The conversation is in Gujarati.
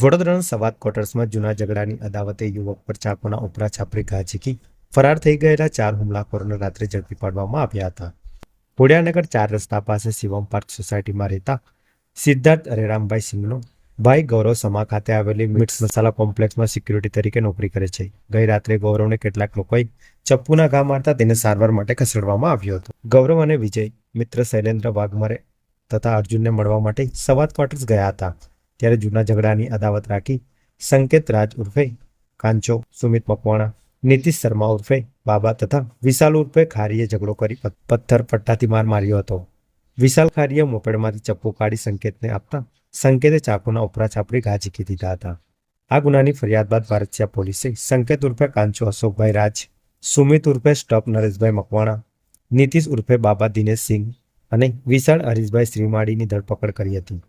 વડોદરાના સવાદ ક્વાર્ટર્સમાં જૂના ઝઘડાની અદાવતે યુવક પર ચાકુના ઉપરા છાપરી ઘા ઝીકી, ફરાર થઈ ગયેલા ચાર હુમલાખોરોને રાત્રે ઝડપી પાડવામાં આવ્યા હતા. હોડિયાનગર ચાર રસ્તા પાસે શિવમ પાર્ક સોસાયટીમાં રહેતા સિદ્ધાર્થ અરેરામભાઈ સિંહનો ભાઈ ગૌરવ સમા ખાતે આવેલી મિટ્સ મસાલા કોમ્પ્લેક્સમાં સિક્યુરિટી તરીકે નોકરી કરે છે. ગઈ રાત્રે ગૌરવને કેટલાક લોકોએ ચપ્પુના ઘા મારતા તેને સારવાર માટે ખસેડવામાં આવ્યો હતો. ગૌરવ અને વિજય મિત્ર શૈલેન્દ્ર વાઘમારે તથા અર્જુનને મળવા માટે સવાદ ક્વાર્ટર્સ ગયા હતા. ત્યારે જૂના ઝઘડાની અદાવત રાખી સંકેત રાજ ઉર્ફે કાંચો, સુમિત મકવાણા, નીતિશ શર્મા ઉર્ફે બાબા તથા વિશાલ ઉર્ફે ખારીએ ઝઘડો કરી પથ્થર પટ્ટાથી માર માર્યો હતો. વિશાલ ખારીએ મોપેડમાંથી ચપ્પુ કાઢી સંકેતને આપતા સંકેતે ચાકુના ઉપરા છાપરી ઘા ઝીકી દીધા હતા. આ ગુનાની ફરિયાદ બાદ ભારતીય પોલીસે સંકેત ઉર્ફે કાંચો, અશોકભાઈ રાજ, સુમિત ઉર્ફે સ્ટપ નરેશભાઈ મકવાણા, નીતિશ ઉર્ફે બાબા દિનેશ સિંહ અને વિશાળ હરીશભાઈ શ્રીમાળીની ધરપકડ કરી હતી.